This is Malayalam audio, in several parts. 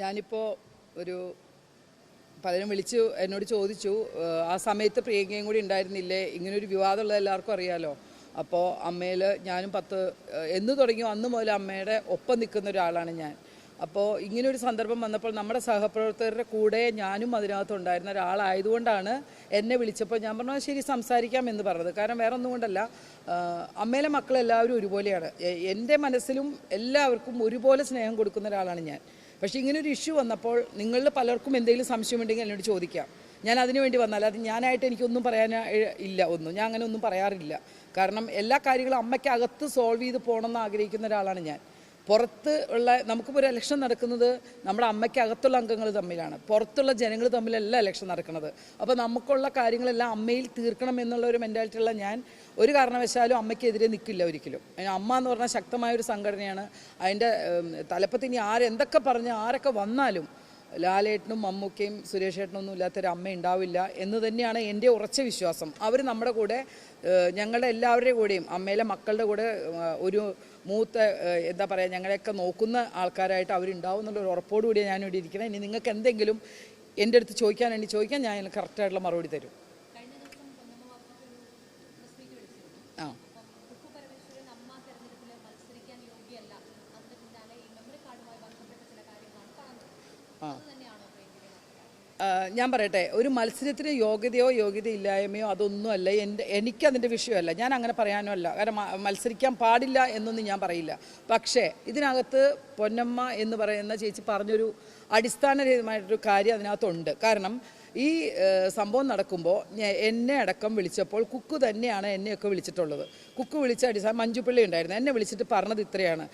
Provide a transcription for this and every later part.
ഞാനിപ്പോൾ ഒരു പലരും വിളിച്ചു എന്നോട് ചോദിച്ചു ആ സമയത്ത് പ്രിയങ്കയും കൂടി ഉണ്ടായിരുന്നില്ലേ? ഇങ്ങനൊരു വിവാദമുള്ളത് എല്ലാവർക്കും അറിയാലോ? അപ്പോൾ അമ്മയിൽ ഞാനും പത്ത് എന്ന് തുടങ്ങിയോ അന്ന് മുതൽ അമ്മയുടെ ഒപ്പം നിൽക്കുന്ന ഒരാളാണ് ഞാൻ. അപ്പോൾ ഇങ്ങനൊരു സന്ദർഭം വന്നപ്പോൾ നമ്മുടെ സഹപ്രവർത്തകരുടെ കൂടെ ഞാനും അതിനകത്ത് ഉണ്ടായിരുന്ന ഒരാളായതുകൊണ്ടാണ് എന്നെ വിളിച്ചപ്പോൾ ഞാൻ പറഞ്ഞു ശരി സംസാരിക്കാം എന്ന് പറഞ്ഞത്. കാരണം വേറെ ഒന്നും കൊണ്ടല്ല അമ്മയിലെ മക്കളെല്ലാവരും ഒരുപോലെയാണ്. എന്റെ മനസ്സിലും എല്ലാവർക്കും ഒരുപോലെ സ്നേഹം കൊടുക്കുന്ന ഒരാളാണ് ഞാൻ. പക്ഷേ ഒരു ഇഷ്യൂ വന്നപ്പോൾ നിങ്ങളിൽ പലർക്കും എന്തെങ്കിലും സംശയമുണ്ടെങ്കിൽ എന്നോട് ചോദിക്കാം. ഞാൻ അതിനു വേണ്ടി വന്നാൽ അത് ഞാനായിട്ട് എനിക്കൊന്നും പറയാൻ ഇല്ല ഒന്നും. ഞാൻ അങ്ങനെ ഒന്നും പറയാറില്ല. കാരണം എല്ലാ കാര്യങ്ങളും അമ്മയ്ക്കകത്ത് സോൾവ് ചെയ്ത് പോകണമെന്ന് ആഗ്രഹിക്കുന്ന ഒരാളാണ് ഞാൻ. പുറത്ത് ഉള്ള നമുക്കിപ്പോൾ ഒരു ഇലക്ഷൻ നടക്കുന്നത് നമ്മുടെ അമ്മയ്ക്ക് അകത്തുള്ള അംഗങ്ങൾ തമ്മിലാണ്. പുറത്തുള്ള ജനങ്ങൾ തമ്മിലല്ല ഇലക്ഷൻ നടക്കുന്നത്. അപ്പോൾ നമുക്കുള്ള കാര്യങ്ങളെല്ലാം അമ്മയിൽ തീർക്കണം എന്നുള്ള ഒരു മെന്റാലിറ്റിയുള്ള ഞാൻ ഒരു കാരണവശാലും അമ്മയ്ക്കെതിരെ നിൽക്കില്ല ഒരിക്കലും. അമ്മ എന്ന് പറഞ്ഞാൽ ശക്തമായ ഒരു സംഘടനയാണ്. അതിന്റെ തലപ്പത്തിനി ആരെന്തൊക്കെ പറഞ്ഞ് ആരൊക്കെ വന്നാലും ലാലേട്ടനും മമ്മൂക്കയും സുരേഷ് ഏട്ടനൊന്നും ഇല്ലാത്തൊരു അമ്മ ഉണ്ടാവില്ല എന്ന് തന്നെയാണ് എന്റെ ഉറച്ച വിശ്വാസം. അവർ നമ്മുടെ കൂടെ ഞങ്ങളുടെ എല്ലാവരുടെയും കൂടെയും അമ്മയിലെ മക്കളുടെ കൂടെ ഒരു മൂത്ത എന്താ പറയുക ഞങ്ങളെയൊക്കെ നോക്കുന്ന ആൾക്കാരായിട്ട് അവരുണ്ടാവും എന്നുള്ളൊരു ഉറപ്പോടുകൂടിയാണ് ഞാനിവിടെ ഇരിക്കുന്നത്. ഇനി നിങ്ങൾക്ക് എന്തെങ്കിലും എന്റെ അടുത്ത് ചോദിക്കാൻ വേണ്ടി ചോദിക്കാൻ ഞാൻ കറക്റ്റായിട്ടുള്ള മറുപടി തരും ആ ഉപ്പു പരമേശ്വരൻ അമ്മ തെരഞ്ഞെടുപ്പിൽ മത്സരിക്കാൻ യോഗ്യല്ല അതിന് പിന്നാലെ ഈ മെമ്മറി കാർഡുമായി ബന്ധപ്പെട്ട ചില കാര്യങ്ങളാണ് പറഞ്ഞത് ആ അത് തന്നെയാണോ പ്രിയങ്കരിയുടെ ആ, ഞാൻ പറയട്ടെ ഒരു മത്സരത്തിന് യോഗ്യതയോ യോഗ്യത ഇല്ലായ്മയോ അതൊന്നുമല്ല എന്റെ എനിക്കതിന്റെ വിഷയമല്ല. ഞാൻ അങ്ങനെ പറയാനുമല്ല. കാരണം മത്സരിക്കാൻ പാടില്ല എന്നൊന്നും ഞാൻ പറയില്ല. പക്ഷേ ഇതിനകത്ത് പൊന്നമ്മ എന്ന് പറയുന്ന ചേച്ചി പറഞ്ഞൊരു അടിസ്ഥാനരഹിതമായിട്ടൊരു കാര്യം അതിനകത്തുണ്ട്. കാരണം ഈ സംഭവം നടക്കുമ്പോൾ എന്നെ അടക്കം വിളിച്ചപ്പോൾ കുക്ക് തന്നെയാണ് എന്നെയൊക്കെ വിളിച്ചിട്ടുള്ളത്. കുക്ക് വിളിച്ച അടിസ്ഥാനം മഞ്ജുപിള്ളി ഉണ്ടായിരുന്നു. എന്നെ വിളിച്ചിട്ട് പറഞ്ഞത് ഇത്രയാണ്.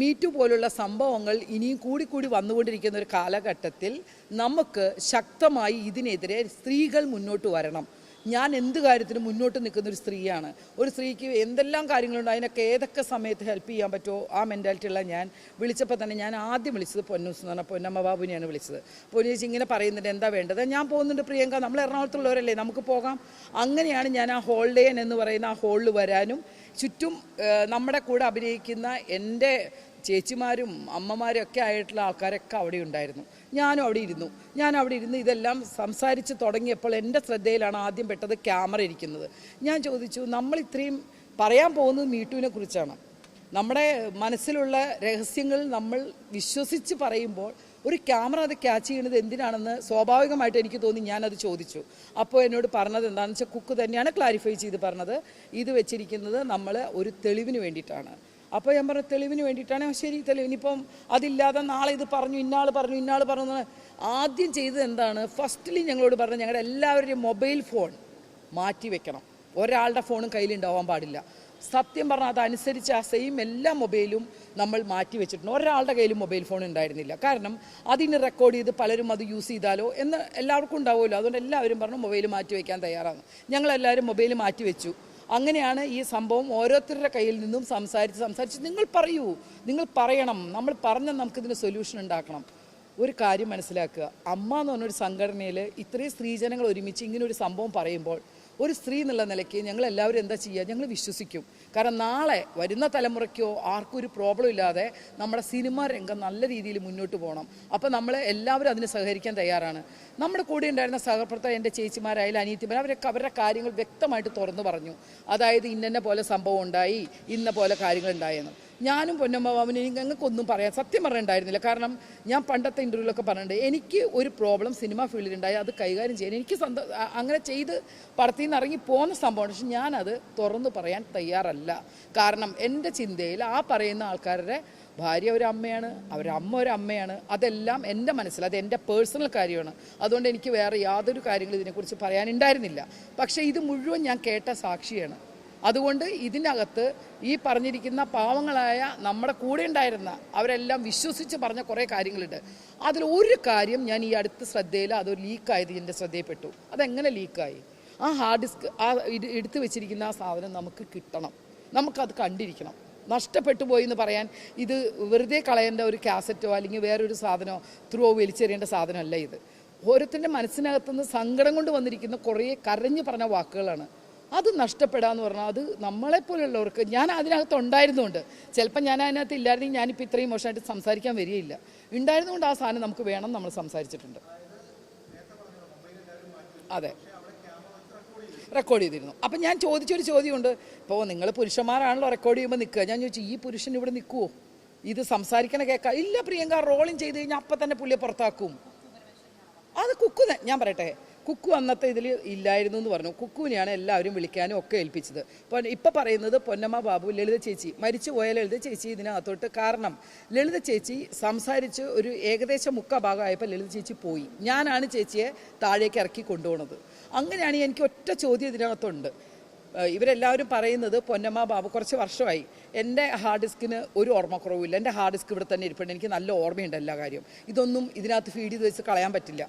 മീറ്റു പോലുള്ള സംഭവങ്ങൾ ഇനിയും കൂടി വന്നുകൊണ്ടിരിക്കുന്ന ഒരു കാലഘട്ടത്തിൽ നമുക്ക് ശക്തമായി ഇതിനെതിരെ സ്ത്രീകൾ മുന്നോട്ട് വരണം. ഞാൻ എന്ത് കാര്യത്തിനും മുന്നോട്ട് നിൽക്കുന്ന ഒരു സ്ത്രീയാണ്. ഒരു സ്ത്രീക്ക് എന്തെല്ലാം കാര്യങ്ങളുണ്ട് അതിനൊക്കെ ഏതൊക്കെ സമയത്ത് ഹെൽപ്പ് ചെയ്യാൻ പറ്റുമോ ആ മെന്റാലിറ്റി ഉള്ള ഞാൻ വിളിച്ചപ്പോൾ തന്നെ ഞാൻ ആദ്യം വിളിച്ചത് പൊന്നൂസ് എന്ന് പറഞ്ഞാൽ പൊന്നമ്മ ബാബുവിനെയാണ് വിളിച്ചത്. പൊന്നു ചേച്ചി ഇങ്ങനെ പറയുന്നുണ്ട് എന്താ വേണ്ടത്? ഞാൻ പോകുന്നുണ്ട് പ്രിയങ്ക നമ്മൾ എറണാകുളത്തുള്ളവരല്ലേ നമുക്ക് പോകാം. അങ്ങനെയാണ് ഞാൻ ആ ഹോൾഡേൻ എന്ന് പറയുന്ന ആ ഹോളിൽ വരാനും ചുറ്റും നമ്മുടെ കൂടെ അഭിനയിക്കുന്ന എന്റെ ചേച്ചിമാരും അമ്മമാരും ഒക്കെ ആയിട്ടുള്ള ആൾക്കാരൊക്കെ അവിടെ ഉണ്ടായിരുന്നു. ഞാനും അവിടെ ഇരുന്നു. ഞാൻ അവിടെ ഇരുന്ന് ഇതെല്ലാം സംസാരിച്ച് തുടങ്ങിയപ്പോൾ എന്റെ ശ്രദ്ധയിലാണ് ആദ്യം പെട്ടത് ക്യാമറ ഇരിക്കുന്നത്. ഞാൻ ചോദിച്ചു നമ്മൾ ഇത്രയും പറയാൻ പോകുന്നത് മീട്ടുവിനെ കുറിച്ചാണ്. നമ്മുടെ മനസ്സിലുള്ള രഹസ്യങ്ങൾ നമ്മൾ വിശ്വസിച്ച് പറയുമ്പോൾ ഒരു ക്യാമറ അത് ക്യാച്ച് ചെയ്യുന്നത് എന്തിനാണെന്ന് സ്വാഭാവികമായിട്ട് എനിക്ക് തോന്നി ഞാനത് ചോദിച്ചു. അപ്പോൾ എന്നോട് പറഞ്ഞത് എന്താണെന്ന് വെച്ചാൽ കുക്ക് തന്നെയാണ് ക്ലാരിഫൈ ചെയ്ത് പറഞ്ഞത്. ഇത് വെച്ചിരിക്കുന്നത് നമ്മൾ ഒരു തെളിവിന് വേണ്ടിയിട്ടാണ്. അപ്പോൾ ഞാൻ പറഞ്ഞു തെളിവിന് വേണ്ടിയിട്ടാണ്. ശരി തെളിവിന് ഇപ്പം അതില്ലാതെ നാളെ ഇത് പറഞ്ഞു ഇന്നാൾ പറഞ്ഞു ഇന്നാൾ പറഞ്ഞു ആദ്യം ചെയ്തത് എന്താണ്? ഫസ്റ്റ്ലി ഞങ്ങളോട് പറഞ്ഞു ഞങ്ങളുടെ എല്ലാവരുടെയും മൊബൈൽ ഫോൺ മാറ്റി വെക്കണം. ഒരാളുടെ ഫോണും കയ്യിലുണ്ടാവാൻ പാടില്ല. സത്യം പറഞ്ഞാൽ അതനുസരിച്ച് ആ സെയിം എല്ലാ മൊബൈലും നമ്മൾ മാറ്റി വെച്ചിട്ടുണ്ട്. ഒരാളുടെ കയ്യിലും മൊബൈൽ ഫോൺ ഉണ്ടായിരുന്നില്ല. കാരണം അതിന് റെക്കോർഡ് ചെയ്ത് പലരും അത് യൂസ് ചെയ്താലോ എന്ന് എല്ലാവർക്കും ഉണ്ടാവുമല്ലോ. അതുകൊണ്ട് എല്ലാവരും പറഞ്ഞു മൊബൈൽ മാറ്റി വയ്ക്കാൻ തയ്യാറാണ്. ഞങ്ങളെല്ലാവരും മൊബൈൽ മാറ്റി വെച്ചു. അങ്ങനെയാണ് ഈ സംഭവം ഓരോരുത്തരുടെ കയ്യിൽ നിന്നും സംസാരിച്ച് സംസാരിച്ച് നിങ്ങൾ പറയൂ. നിങ്ങൾ പറയണം. നമ്മൾ പറഞ്ഞാൽ നമുക്കിതിന് സൊല്യൂഷൻ ഉണ്ടാക്കണം. ഒരു കാര്യം മനസ്സിലാക്കുക. അമ്മ എന്ന് പറഞ്ഞൊരു സംഘടനയിൽ ഇത്രയും സ്ത്രീജനങ്ങൾ ഒരുമിച്ച് ഇങ്ങനെ ഒരു സംഭവം പറയുമ്പോൾ ഒരു സ്ത്രീ എന്നുള്ള നിലയ്ക്ക് ഞങ്ങൾ എല്ലാവരും എന്താ ചെയ്യുക? ഞങ്ങൾ വിശ്വസിക്കും. കാരണം നാളെ വരുന്ന തലമുറയ്ക്കോ ആർക്കും ഒരു പ്രോബ്ലം ഇല്ലാതെ നമ്മുടെ സിനിമാ രംഗം നല്ല രീതിയിൽ മുന്നോട്ട് പോകണം. അപ്പോൾ നമ്മൾ എല്ലാവരും അതിന് സഹകരിക്കാൻ തയ്യാറാണ്. നമ്മുടെ കൂടെ ഉണ്ടായിരുന്ന സഹപ്രവർത്തകർ എന്റെ ചേച്ചിമാരായാലും അനിയത്തിമാർ അവരൊക്കെ അവരുടെ കാര്യങ്ങൾ വ്യക്തമായിട്ട് തുറന്നു പറഞ്ഞു. അതായത് ഇന്ന പോലെ സംഭവം ഉണ്ടായി ഇന്ന പോലെ കാര്യങ്ങൾ ഉണ്ടായെന്ന്. ഞാനും പൊന്നമ്മ എനിക്ക് ഞങ്ങൾക്കൊന്നും പറയാൻ സത്യം പറയണ്ടായിരുന്നില്ല. കാരണം ഞാൻ പണ്ടത്തെ ഇന്റർവ്യൂലൊക്കെ പറഞ്ഞിട്ടുണ്ട് എനിക്ക് ഒരു പ്രോബ്ലം സിനിമ ഫീൽഡിലുണ്ടായി അത് കൈകാര്യം ചെയ്യാൻ. എനിക്ക് സന്തോ അങ്ങനെ ചെയ്ത് പടത്തിൽ നിന്ന് ഇറങ്ങി പോകുന്ന സംഭവമാണ്. പക്ഷെ ഞാനത് തുറന്നു പറയാൻ തയ്യാറല്ല. കാരണം എന്റെ ചിന്തയിൽ ആ പറയുന്ന ആൾക്കാരുടെ ഭാര്യ ഒരു അമ്മയാണ് അവരുടെ അമ്മ ഒരു അമ്മയാണ്. അതെല്ലാം എന്റെ മനസ്സിൽ അത് എന്റെ പേഴ്സണൽ കാര്യമാണ്. അതുകൊണ്ട് എനിക്ക് വേറെ യാതൊരു കാര്യങ്ങളും ഇതിനെക്കുറിച്ച് പറയാനുണ്ടായിരുന്നില്ല. പക്ഷേ ഇത് മുഴുവൻ ഞാൻ കേട്ട സാക്ഷിയാണ്. അതുകൊണ്ട് ഇതിനകത്ത് ഈ പറഞ്ഞിരിക്കുന്ന പാവങ്ങളായ നമ്മുടെ കൂടെ ഉണ്ടായിരുന്ന അവരെല്ലാം വിശ്വസിച്ച് പറഞ്ഞ കുറേ കാര്യങ്ങളുണ്ട്. അതിൽ ഒരു കാര്യം ഞാൻ ഈ അടുത്ത ശ്രദ്ധയിൽ അത് ലീക്കായത് എന്റെ ശ്രദ്ധയിൽപ്പെട്ടു. അതെങ്ങനെ ലീക്കായി? ആ ഹാർഡ് ഡിസ്ക് ആ എടുത്തു വെച്ചിരിക്കുന്ന ആ സാധനം നമുക്ക് കിട്ടണം. നമുക്കത് കണ്ടിരിക്കണം. നഷ്ടപ്പെട്ടു പോയി എന്ന് പറയാൻ ഇത് വെറുതെ കളയേണ്ട ഒരു കാസറ്റോ അല്ലെങ്കിൽ വേറൊരു സാധനമോ ത്രൂ വലിച്ചെറിയേണ്ട സാധനമല്ല ഇത്. ഓരോരുത്തരുടെ മനസ്സിനകത്തുനിന്ന് സങ്കടം കൊണ്ട് വന്നിരിക്കുന്ന കുറേ കരഞ്ഞു പറഞ്ഞ വാക്കുകളാണ്. അത് നഷ്ടപ്പെടാന്ന് പറഞ്ഞാൽ അത് നമ്മളെപ്പോലുള്ളവർക്ക് ഞാൻ അതിനകത്ത് ഉണ്ടായിരുന്നുകൊണ്ട്. ചിലപ്പോൾ ഞാൻ അതിനകത്ത് ഇല്ലായിരുന്നെങ്കിൽ ഞാനിപ്പോൾ ഇത്രയും മോശമായിട്ട് സംസാരിക്കാൻ വരികയില്ല. ഉണ്ടായിരുന്നുകൊണ്ട് ആ സാധനം നമുക്ക് വേണം നമ്മൾ സംസാരിച്ചിട്ടുണ്ട്. അതെ. റെക്കോർഡ് ചെയ്തിരുന്നു. അപ്പം ഞാൻ ചോദിച്ചൊരു ചോദ്യമുണ്ട്. ഇപ്പോൾ നിങ്ങൾ പുരുഷന്മാരാണല്ലോ റെക്കോർഡ് ചെയ്യുമ്പോൾ നിൽക്കുക. ഞാൻ ചോദിച്ചു ഈ പുരുഷൻ ഇവിടെ നിൽക്കുമോ ഇത് സംസാരിക്കണ കേൾക്കാം ഇല്ല പ്രിയങ്ക റോളിങ് ചെയ്ത് കഴിഞ്ഞാൽ അപ്പം തന്നെ പുള്ളിയെ പുറത്താക്കും. അത് കുക്കുന്നേ. ഞാൻ പറയട്ടെ. കുക്കു അന്നത്തെ ഇതിൽ ഇല്ലായിരുന്നു എന്ന് പറഞ്ഞു. കുക്കുവിനെയാണ് എല്ലാവരും വിളിക്കാനും ഒക്കെ ഏൽപ്പിച്ചത്. അപ്പോൾ ഇപ്പം പറയുന്നത് പൊന്നമ്മ ബാബു ലളിത ചേച്ചി. മരിച്ചു പോയ ലളിത ചേച്ചി ഇതിനകത്തോട്ട് കാരണം ലളിത ചേച്ചി സംസാരിച്ച് ഒരു ഏകദേശം മുക്കാ ഭാഗമായപ്പോൾ ലളിത ചേച്ചി പോയി. ഞാനാണ് ചേച്ചിയെ താഴേക്ക് ഇറക്കി കൊണ്ടുപോകുന്നത് അങ്ങനെയാണ് എനിക്ക് ഒറ്റ ചോദ്യം ഇതിനകത്തുണ്ട്. ഇവരെല്ലാവരും പറയുന്നത് പൊന്നമ്മ ബാബു കുറച്ച് വർഷമായി എന്റെ ഹാർഡ് ഡിസ്കിന് ഒരു ഓർമ്മക്കുറവില്ല എന്റെ ഹാർഡ് ഡിസ്ക് ഇവിടെ തന്നെ ഇരിപ്പുണ്ട്. എനിക്ക് നല്ല ഓർമ്മയുണ്ട് എല്ലാ കാര്യവും. ഇതൊന്നും ഇതിനകത്ത് ഫീഡ് ചെയ്ത് വെച്ച് കളയാൻ പറ്റില്ല.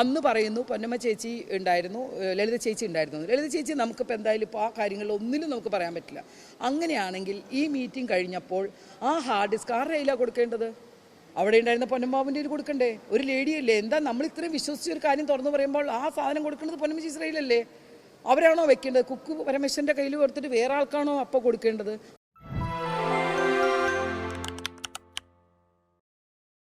അന്ന് പറയുന്നു പൊന്നമ്മ ചേച്ചി ഉണ്ടായിരുന്നു ലളിത ചേച്ചി ഉണ്ടായിരുന്നു. ലളിത ചേച്ചി നമുക്കിപ്പോൾ എന്തായാലും ഇപ്പോൾ ആ കാര്യങ്ങളിൽ ഒന്നിലും നമുക്ക് പറയാൻ പറ്റില്ല. അങ്ങനെയാണെങ്കിൽ ഈ മീറ്റിംഗ് കഴിഞ്ഞപ്പോൾ ആ ഹാർഡ് ഡിസ്ക് ആരുടെ കൊടുക്കേണ്ടത്? അവിടെ ഉണ്ടായിരുന്ന പൊന്നമ്മാവിന്റെ ഒരു കൊടുക്കണ്ടേ? ഒരു ലേഡിയല്ലേ എന്താ നമ്മൾ ഇത്രയും വിശ്വസിച്ച് ഒരു കാര്യം തുറന്നു പറയുമ്പോൾ ആ സാധനം കൊടുക്കുന്നത് പൊന്നമ്മ കയ്യിലല്ലേ? അവരാണോ വെക്കേണ്ടത്? കുക്ക് പരമേശ്വരന്റെ കയ്യിൽ കൊടുത്തിട്ട് വേറെ ആൾക്കാണോ അപ്പോൾ കൊടുക്കേണ്ടത്?